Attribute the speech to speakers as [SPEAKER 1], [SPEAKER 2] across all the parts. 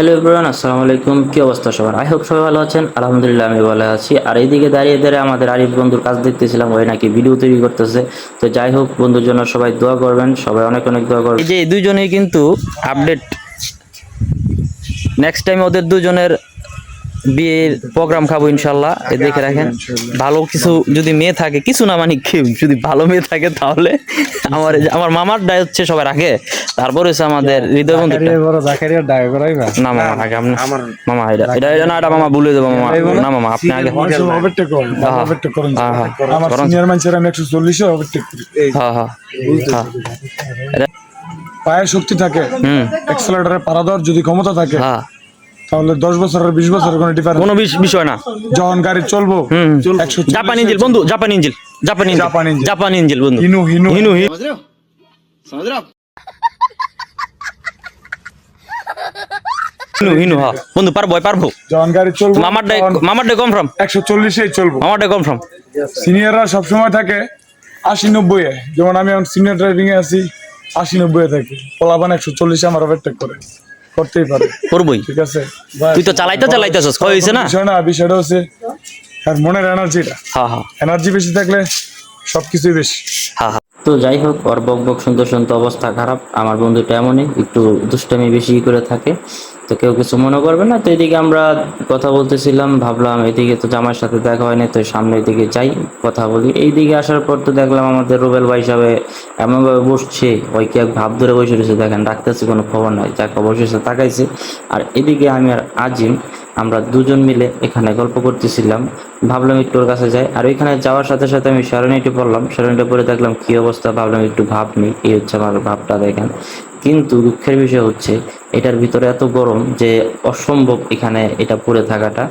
[SPEAKER 1] Hello everyone আসসালামু আলাইকুম। কি অবস্থা সবার? আই হোপ সবাই ভালো আছেন। আলহামদুলিল্লাহ, আমি ভালো আছি। আর এইদিকে দাঁড়িয়ে দাঁড়িয়ে আমাদের আরিফ বন্ধুর কাজ দেখতেছিলাম, ওই নাকি ভিডিও তৈরি করতেছে। তো যাই হোক, বন্ধুর জন্য সবাই দোয়া করবেন। সবাই অনেক অনেক দোয়া করবেন। যে দুজনেই কিন্তু আপডেট নেক্সট টাইম ওদের দুজনের বিয়ের প্রোগ্রাম খাব ইনশাল্লাহ এ দেখে রাখেন। ভালো কিছু যদি মেয়ে থাকে কিছু না মানে যদি ভালো মেয়ে থাকে তাহলে আমার আমার মামার ডায় হচ্ছে সবাই রাখে তারপর হচ্ছে আমাদের হৃদয় বন্ধু না মামা আগে আপনি। মামা এটা এটা এটা না এটা মামা ভুলে দেবো মামা। না মামা আপনি আগে
[SPEAKER 2] করুন
[SPEAKER 1] হ্যাঁ,
[SPEAKER 2] করুন।
[SPEAKER 1] হ্যাঁ, হ্যাঁ। হ্যাঁ হ্যাঁ। হ্যাঁ। এটা-
[SPEAKER 2] পায়ে শক্তি থাকে।
[SPEAKER 1] হুম।
[SPEAKER 2] এক্সেলেটারে পারা দেওয়ার যদি ক্ষমতা থাকে
[SPEAKER 1] হ্যাঁ।
[SPEAKER 2] তাহলে দশ বছর আর বিশ বছরের কোনো ডিফারেন্স
[SPEAKER 1] কোনো বিষয় না।
[SPEAKER 2] যখন গাড়ি চলবো একশো
[SPEAKER 1] জাপান ইঞ্জিল বন্ধু জাপান ইঞ্জিল জাপান ইঞ্জিল।
[SPEAKER 2] জাপান ইঞ্জিল।
[SPEAKER 1] জাপান ইঞ্জিল বন্ধু।
[SPEAKER 2] হিনু হিনু।
[SPEAKER 1] হিনু হিনু হিনু হিনু হ্যাঁ বন্ধু পারব পারব।
[SPEAKER 2] যখন গাড়ি চলবো
[SPEAKER 1] মামার ডাই মামার ডাই কনফার্ম
[SPEAKER 2] একশো চল্লিশেই চলবো।
[SPEAKER 1] মামার ডাই কনফার্ম
[SPEAKER 2] সিনিয়ররা সবসময় থাকে আশি নব্বই যেমন আমি এখন সিনিয়র ড্রাইভিং এ আছি আশি নব্বই এ থাকি। পোলাবান একশো চল্লিশে আমার ওভারটেক করে। করতেই পারে।
[SPEAKER 1] করবই।
[SPEAKER 2] ঠিক আছে?
[SPEAKER 1] তুই তো চালাইতে চালাইতেছস হয়েছে না?
[SPEAKER 2] বিষয় না বিষয়টা হচ্ছে আর মনের এনার্জিটা।
[SPEAKER 1] হ্যাঁ হ্যাঁ
[SPEAKER 2] এনার্জি বেশি থাকলে সবকিছুই বেশি।
[SPEAKER 1] হ্যাঁ হ্যাঁ। তো যাই হোক ওর বক বক শুনতে শুনতে অবস্থা খারাপ। আমার বন্ধুটা এমনই একটু দুষ্টামি বেশি করে থাকে। তো কেউ কিছু মনে করবে না। তো এদিকে আমরা কথা বলতেছিলাম, ভাবলাম এদিকে তো জামার সাথে দেখা হয়নি, তো সামনের দিকে যাই, কথা বলি। এইদিকে আসার পর তো দেখলাম আমাদের রুবেল ভাই সাহেব এমনভাবে বসছে, ওই কি এক ভাব ধরে বসে রয়েছে, দেখেন ডাকতেছে, কোনো খবর নাই, যাকে বসেছে তাকাইছে। আর এদিকে আমি আর আজিম, আমরা দুজন মিলে এখানে গল্প করতেছিলাম। ভাবলাম একটু ওর কাছে যাই, আর ওইখানে যাওয়ার সাথে সাথে আমি স্মরণীটি পড়লাম স্মরণীটা পড়ে দেখলাম কি অবস্থা, ভাবলাম একটু ভাব নেই, এই হচ্ছে আমার ভাবটা, দেখেন। কিন্তু দুঃখের বিষয় হচ্ছে এটার ভিতরে এত গরম যে অসম্ভব এখানে এটা পরে থাকাটা।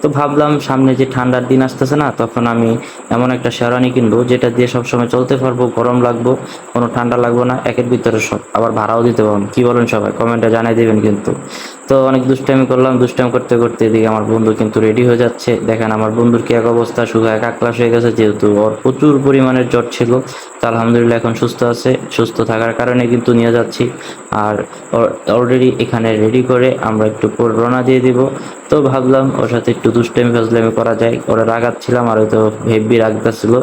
[SPEAKER 1] তো ভাবলাম সামনে যে ঠান্ডার দিন আসতেছে না, তখন আমি এমন একটা শেরানি কিনবো, যেটা দিয়ে সবসময় চলতে পারব, গরম লাগবো, কোনো ঠান্ডা লাগবো না, একের ভিতরে সব। আবার ভাড়াও দিতে পারব কি বলেন সবাই? কমেন্টে জানাই দেবেন কিন্তু। তো অনেক দুষ্টামি করলাম, দুষ্টামি করতে করতে এদিকে আমার বন্ধু কিন্তু রেডি হয়ে যাচ্ছে। দেখেন আমার বন্ধুর কি এক অবস্থা শুকায় কাকলাস হয়ে গেছে, যেহেতু ওর প্রচুর পরিমাণের জ্বর ছিল। তো আলহামদুলিল্লাহ এখন সুস্থ আছে, সুস্থ থাকার কারণে কিন্তু নিয়ে যাচ্ছি। আর অলরেডি এখানে রেডি করে আমরা একটু রওনা দিয়ে দিব। তো ভাবলাম ওর সাথে একটু দুষ্টামি, ফাজলামি করা যায়। ওরা রাগাচ্ছিলাম, আর হয়তো হেভি রাগতেছিল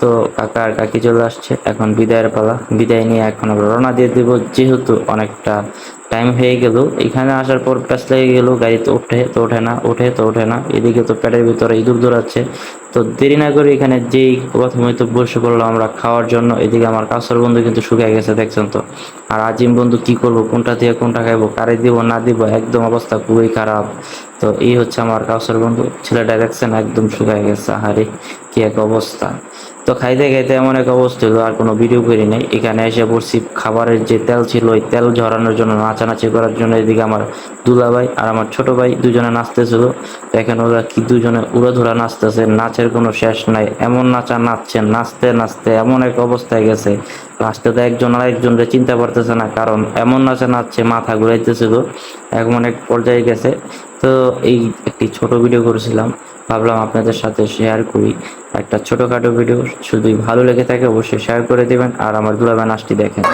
[SPEAKER 1] তো কাকা আর কাকি চলে আসছে, এখন বিদায়ের পালা। বিদায় নিয়ে এখন আমরা রওনা দিয়ে দিব, যেহেতু অনেকটা টাইম হয়ে গেল। এখানে আসার পর প্যাস লেগে গেল, গাড়িতে ওঠে, তো ওঠে না, ওঠে, তো ওঠে না। এদিকে তো পেটের ভিতরে ইঁদুর দৌড়াচ্ছে। তো দেরি না করে এখানে যেই প্রথমে তো বসে পড়লাম আমরা খাওয়ার জন্য। এদিকে আমার কাছের বন্ধু কিন্তু শুকিয়ে গেছে, দেখছেন তো। আর আজিম বন্ধু কি করব, কোনটা দিয়ে কোনটা খাইবো, কারে দিব, না দিব, একদম অবস্থা খুবই খারাপ। তো এই হচ্ছে আমার কাছের বন্ধু। ছেলেটা দেখছেন, একদম শুকিয়ে গেছে। আহারে, কি এক অবস্থা। তো খাইতে খাইতে এমন এক অবস্থা হলো, আর কোনো ভিডিও করি নাই। এখানে এসে পড়ছি, খাবারের যে তেল ছিল, ওই তেল ঝরানোর জন্য, নাচানাচি করার জন্য এদিকে আমার দুলা ভাই আর আমার ছোট ভাই দুজনে নাচতেছিল। দেখেন ওরা কি দুজনে উড়োধুরা নাচতেছে, নাচের কোনো শেষ নাই। এমন নাচা নাচছে, নাচতে নাচতে এমন এক অবস্থায় গেছে। লাস্টে তো একজন আর একজনকে চিনতে পারতেছে না, কারণ এমন নাচা নাচছে, মাথা ঘুরাইতেছিল। এমন এক পর্যায়ে গেছে। তো এই একটি ছোট ভিডিও করেছিলাম। ভাবলাম আপনাদের সাথে শেয়ার করি। একটা ছোটোখাটো ভিডিও যদি ভালো লেগে থাকে অবশ্যই শেয়ার করে দেবেন, আর আমার দুলাবা নাচটি দেখেন।